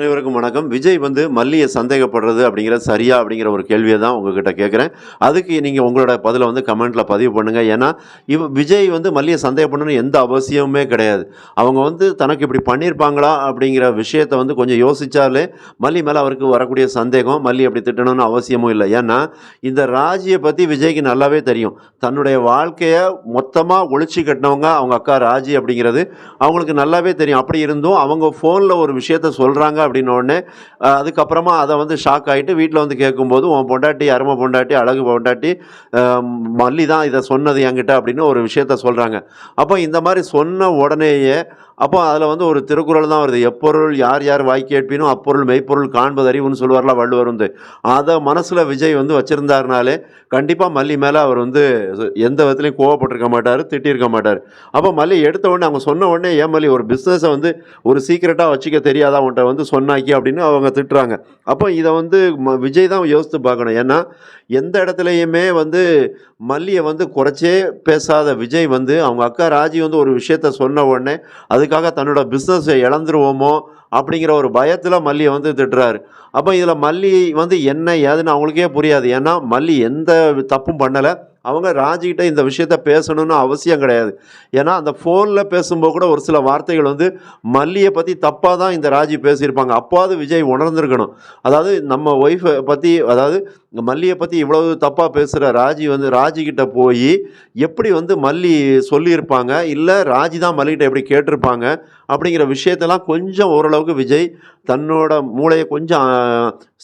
அனைவருக்கும் வணக்கம். விஜய் வந்து மல்லியை சந்தேகப்படுறது அப்படிங்கிற சரியா அப்படிங்கிற ஒரு கேள்வியை தான் உங்ககிட்ட கேட்குறேன். அதுக்கு நீங்கள் உங்களோட பதிலை வந்து கமெண்ட்டில் பதிவு பண்ணுங்கள் ஏன்னா இவ விஜய் வந்து மல்லியை சந்தேகப்படணும்னு எந்த அவசியமுமே கிடையாது. அவங்க வந்து தனக்கு இப்படி பண்ணியிருப்பாங்களா அப்படிங்கிற விஷயத்தை வந்து கொஞ்சம் யோசித்தாலே மல்லி மேலே அவருக்கு வரக்கூடிய சந்தேகம் மல்லி அப்படி திட்டணும்னு அவசியமும் இல்லை. ஏன்னா இந்த ராஜியை பற்றி விஜய்க்கு நல்லாவே தெரியும். தன்னுடைய வாழ்க்கையை மொத்தமாக ஒழிச்சு கட்டினவங்க அவங்க அக்கா ராஜி அப்படிங்கிறது அவங்களுக்கு நல்லாவே தெரியும். அப்படி இருந்தும் அவங்க ஃபோனில் ஒரு விஷயத்த சொல்கிறாங்க அப்படின்ன அதுக்கப்புறமா அதை வந்து ஷாக் ஆகிட்டு வீட்டில் வந்து கேட்கும்போது உன் பொண்டாட்டி அருமை பொண்டாட்டி அழகு பொண்டாட்டி மல்லி தான் இதை சொன்னது என்கிட்ட அப்படின்னு ஒரு விஷயத்த சொல்கிறாங்க அப்போ இந்த மாதிரி சொன்ன உடனேயே அப்போ அதில் வந்து ஒரு திருக்குறள் தான் வருது. எப்பொருள் யார் யார் வாய் கேட்பினும் அப்பொருள் மெய்ப்பொருள் காண்பது அறிவுன்னு சொல்லுவார்ல வள்ளுவர் வந்து அதை மனசில் விஜய் வந்து வச்சுருந்தாருனாலே கண்டிப்பாக மல்லி மேலே அவர் வந்து எந்த விதத்துலையும் கோவப்பட்டிருக்க மாட்டார் திட்டியிருக்க மாட்டார். அப்போ மல்லி எடுத்த உடனே அவங்க சொன்ன உடனே ஏன் மல்லி ஒரு பிஸ்னஸை வந்து ஒரு சீக்கிரட்டாக வச்சுக்க தெரியாதா? உன்ட்ட வந்து சொன்னாக்கி அப்படின்னு அவங்க திட்டுறாங்க. அப்போ இதை வந்து ம- விஜய் தான் யோசித்து பார்க்கணும். ஏன்னா எந்த இடத்துலையுமே வந்து மல்லியை வந்து குறைச்சே பேசாத விஜய் வந்து அவங்க அக்கா ராஜி வந்து ஒரு விஷயத்த சொன்ன உடனே அது அதுக்காக தன்னோட பிஸ்னஸை இழந்துருவோமோ அப்படிங்கிற ஒரு பயத்தில் மல்லியை வந்து திட்டுறாரு. அப்போ இதில் மல்லி வந்து என்ன ஏதுன்னு அவங்களுக்கே புரியாது. ஏன்னா மல்லி எந்த தப்பும் பண்ணலை. அவங்க ராஜிக்கிட்ட இந்த விஷயத்த பேசணும்னு அவசியம் கிடையாது. ஏன்னா அந்த ஃபோனில் பேசும்போது கூட ஒரு சில வார்த்தைகள் வந்து மல்லியை பற்றி தப்பாக தான் இந்த ராஜி பேசியிருப்பாங்க. அப்போது விஜய் உணர்ந்திருக்கணும். அதாவது நம்ம ஒய்ஃபை பற்றி அதாவது மல்லியை பற்றி இவ்வளவு தப்பாக பேசுகிற ராஜி வந்து ராஜிக்கிட்ட போய் எப்படி வந்து மல்லி சொல்லியிருப்பாங்க? இல்லை ராஜி தான் மல்லிகிட்ட எப்படி கேட்டிருப்பாங்க? அப்படிங்கிற விஷயத்தெல்லாம் கொஞ்சம் ஓரளவுக்கு விஜய் தன்னோட மூளையை கொஞ்சம்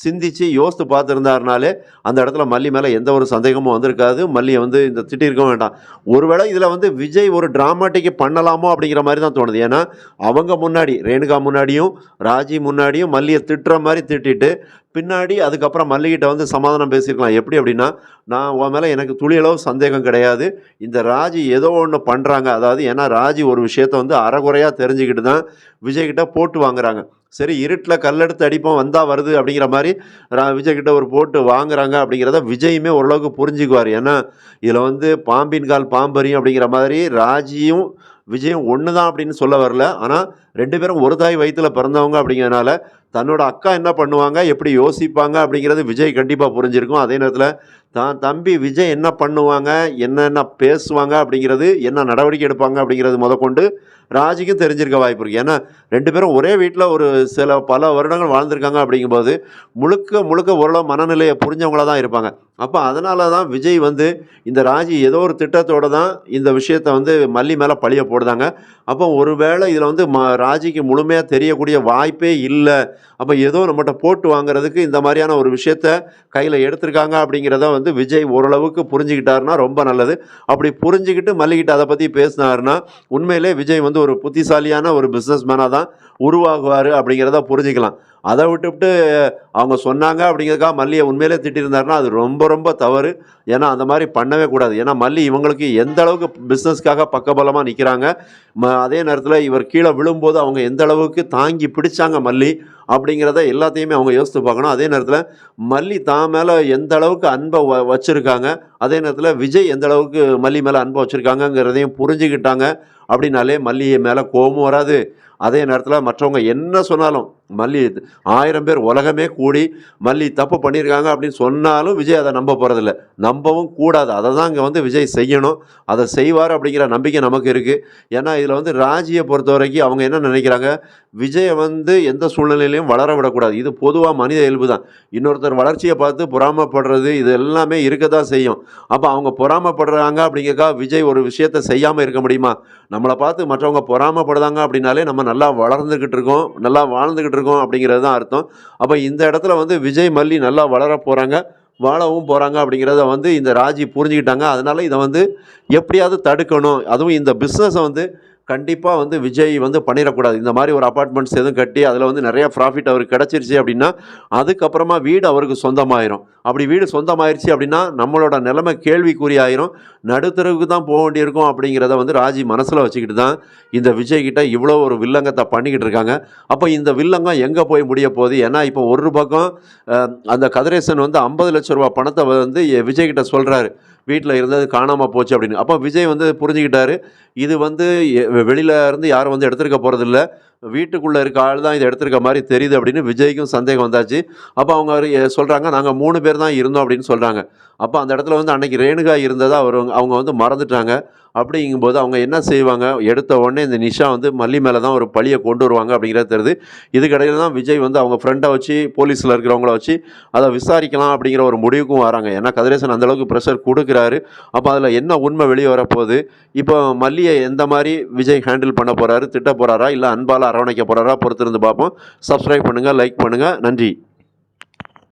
சிந்தித்து சிந்திச்சு யோசித்து பார்த்துருந்தாருனாலே அந்த இடத்துல மல்லி மேலே எந்த ஒரு சந்தேகமும் வந்திருக்காது. மல்லியை வந்து இந்த திட்டிருக்க வேண்டாம். ஒருவேளை இதில் வந்து விஜய் ஒரு ட்ராமாட்டிக்கு பண்ணலாமோ அப்படிங்கிற மாதிரி தான் தோணுது. ஏன்னா அவங்க முன்னாடி ரேணுகா முன்னாடியும் ராஜி முன்னாடியும் மல்லியை திட்டுற மாதிரி திட்டிட்டு பின்னாடி அதுக்கப்புறம் மல்லிகிட்ட வந்து சமாதானம் பேசியிருக்கலாம். எப்படி அப்படின்னா நான் உன் மேலே எனக்கு துளியளவு சந்தேகம் கிடையாது. இந்த ராஜி ஏதோ ஒன்று பண்ணுறாங்க அதாவது ஏன்னா ராஜி ஒரு விஷயத்த வந்து அறகுறையாக தெரிஞ்சுக்கிட்டு தான் விஜய்கிட்ட போட்டு வாங்குறாங்க. சரி இருட்டில் கல்லெடுத்து அடிப்போம் வந்தால் வருது அப்படிங்கிற மாதிரி ரா விஜய்கிட்ட ஒரு போட்டு வாங்குறாங்க அப்படிங்கிறத விஜயுமே ஓரளவுக்கு புரிஞ்சுக்குவார். ஏன்னா இதில் வந்து பாம்பின் கால் பாம்பரியும் அப்படிங்கிற மாதிரி ராஜியும் விஜயும் ஒன்று தான் அப்படின்னு சொல்ல வரல. ஆனால் ரெண்டு பேரும் ஒரு தாய் வயிற்றில் பிறந்தவங்க அப்படிங்கிறனால தன்னோட அக்கா என்ன பண்ணுவாங்க? எப்படி யோசிப்பாங்க? அப்படிங்கிறது விஜய் கண்டிப்பாக புரிஞ்சிருக்கும். அதே நேரத்தில் தான் தம்பி விஜய் என்ன பண்ணுவாங்க? என்னென்ன பேசுவாங்க? அப்படிங்கிறது என்ன நடவடிக்கை எடுப்பாங்க? அப்படிங்கிறது முதற்கொண்டு ராஜிக்கும் தெரிஞ்சிருக்க வாய்ப்பு இருக்குது ஏன்னா ரெண்டு பேரும் ஒரே வீட்டில் ஒரு சில பல வருடங்கள் வாழ்ந்திருக்காங்க அப்படிங்கும்போது முழுக்க முழுக்க ஓரளவு மனநிலையை புரிஞ்சவங்களா தான் இருப்பாங்க. அப்போ அதனால தான் விஜய் வந்து இந்த ராஜி ஏதோ ஒரு திட்டத்தோட தான் இந்த விஷயத்தை வந்து மல்லி மேலே பழிய போடுதாங்க அப்போ ஒருவேளை இதில் வந்து ம ராஜிக்கு முழுமையாக தெரியக்கூடிய வாய்ப்பே இல்லை. அப்போ ஏதோ நம்மகிட்ட போட்டு வாங்குறதுக்கு இந்த மாதிரியான ஒரு விஷயத்த கையில் எடுத்திருக்காங்க அப்படிங்கிறத வந்து விஜய் ஓரளவுக்கு புரிஞ்சுக்கிட்டாருன்னா ரொம்ப நல்லது. அப்படி புரிஞ்சுக்கிட்டு மல்லிகிட்ட அதை பற்றி பேசினாருன்னா உண்மையிலே விஜய் வந்து ஒரு புத்திசாலியான ஒரு பிஸ்னஸ் மேனாக தான் உருவாகுவார் அப்படிங்கிறத புரிஞ்சுக்கலாம். அதை விட்டுவிட்டு அவங்க சொன்னாங்க அப்படிங்கிறதுக்காக மல்லியை உண்மையிலே திட்டிருந்தாருன்னா அது ரொம்ப ரொம்ப தவறு. ஏன்னா அந்த மாதிரி பண்ணவே கூடாது. ஏன்னா மல்லி இவங்களுக்கு எந்த அளவுக்கு பிஸ்னஸ்க்காக பக்கபலமாக நிற்கிறாங்க ம அதே நேரத்தில் இவர் கீழே விழும்போது அவங்க எந்த அளவுக்கு தாங்கி பிடிச்சாங்க மல்லி. அப்படிங்கிறத எல்லாத்தையுமே அவங்க யோசித்து பார்க்கணும். அதே நேரத்தில் மல்லி தான் மேலே எந்த அளவுக்கு அன்பை வ வச்சுருக்காங்க அதே நேரத்தில் விஜய் எந்த அளவுக்கு மல்லி மேலே அன்பை வச்சுருக்காங்கங்கிறதையும் புரிஞ்சுக்கிட்டாங்க அப்படின்னாலே மல்லியை மேலே கோபம் வராது. அதே நேரத்தில் மற்றவங்க என்ன சொன்னாலும் மல்லி ஆயிரம் பேர் உலகமே கூடி மல்லி தப்பு பண்ணியிருக்காங்க அப்படின்னு சொன்னாலும் விஜய் அதை நம்ப போகிறதில்ல நம்பவும் கூடாது. அதை தான் இங்கே வந்து விஜய் செய்யணும். அதை செய்வார் அப்படிங்கிற நம்பிக்கை நமக்கு இருக்குது ஏன்னா இதில் வந்து ராஜியை பொறுத்த வரைக்கும் அவங்க என்ன நினைக்கிறாங்க? விஜயை வந்து எந்த சூழ்நிலையில் சூழ்நிலையிலையும் வளர விடக்கூடாது. இது பொதுவாக மனித இயல்பு தான் இன்னொருத்தர் வளர்ச்சியை பார்த்து பொறாமப்படுறது இது எல்லாமே இருக்க தான் செய்யும். அப்போ அவங்க பொறாமப்படுறாங்க அப்படிங்கக்கா விஜய் ஒரு விஷயத்தை செய்யாமல் இருக்க முடியுமா? நம்மளை பார்த்து மற்றவங்க பொறாமப்படுதாங்க அப்படின்னாலே நம்ம நல்லா வளர்ந்துக்கிட்டு இருக்கோம் நல்லா வாழ்ந்துக்கிட்டு இருக்கோம் அப்படிங்கிறது தான் அர்த்தம். அப்போ இந்த இடத்துல வந்து விஜய் மல்லி நல்லா வளர போகிறாங்க வாழவும் போகிறாங்க அப்படிங்கிறத வந்து இந்த ராஜி புரிஞ்சுக்கிட்டாங்க. அதனால் இதை வந்து எப்படியாவது தடுக்கணும். அதுவும் இந்த பிஸ்னஸை வந்து கண்டிப்பாக வந்து விஜய் வந்து பண்ணிடக்கூடாது. இந்த மாதிரி ஒரு அப்பார்ட்மெண்ட்ஸ் எதுவும் கட்டி அதில் வந்து நிறைய ப்ராஃபிட் அவருக்கு கிடச்சிருச்சு அப்படின்னா அதுக்கப்புறமா வீடு அவருக்கு சொந்தமாயிரும். அப்படி வீடு சொந்தமாயிருச்சு அப்படின்னா நம்மளோட நிலைமை கேள்விக்குறி ஆயிரும் தான் போக வேண்டியிருக்கும் அப்படிங்கிறத வந்து ராஜி மனசில் வச்சுக்கிட்டு தான் இந்த விஜய்கிட்ட இவ்வளோ ஒரு வில்லங்கத்தை பண்ணிக்கிட்டு இருக்காங்க. அப்போ இந்த வில்லங்கம் எங்கே போய் முடிய போகுது? ஏன்னா இப்போ ஒரு பக்கம் அந்த கதிரேசன் வந்து ஐம்பது லட்ச ரூபா பணத்தை வந்து விஜய்கிட்ட சொல்கிறாரு வீட்டில் இருந்தது காணாமல் போச்சு அப்படின்னு. அப்போ விஜய் வந்து புரிஞ்சுக்கிட்டாரு. இது வந்து எ- வெளியில இருந்து யாரும் வந்து எடுத்திருக்க போகிறதில்ல வீட்டுக்குள்ளே இருக்க ஆள் தான் இதை எடுத்திருக்க மாதிரி தெரியுது அப்படின்னு விஜய்க்கும் சந்தேகம் வந்தாச்சு. அப்போ அவங்க சொல்கிறாங்க நாங்கள் மூணு பேர் தான் இருந்தோம் அப்படின்னு சொல்கிறாங்க அப்போ அந்த இடத்துல வந்து அன்னைக்கு ரேணுகா இருந்ததாக அவர் அவங்க வந்து மறந்துட்டாங்க. அப்படிங்கும்போது அவங்க என்ன செய்வாங்க? எடுத்த உடனே இந்த நிஷா வந்து மல்லி மேலே தான் ஒரு பழியை கொண்டு வருவாங்க அப்படிங்கிறது தெரியுது. இதுக்கடையில் தான் விஜய் வந்து அவங்க ஃப்ரெண்டை வச்சு போலீஸில் இருக்கிறவங்கள வச்சு அதை விசாரிக்கலாம் அப்படிங்கிற ஒரு முடிவுக்கும் வராங்க. ஏன்னா கதிரேசன் அந்த அளவுக்கு ப்ரெஷர் கொடுக்குறாரு. அப்போ அதில் என்ன உண்மை வெளியே வரப்போகுது? இப்போ மல்லியை எந்த மாதிரி விஜய் ஹேண்டில் பண்ண போகிறாரு திட்ட போகிறாரா இல்லை அன்பால் அரவணைக்க போகிறாரா பொறுத்திருந்து பார்ப்போம். சப்ஸ்கிரைப் பண்ணுங்கள் லைக் பண்ணுங்கள் நன்றி.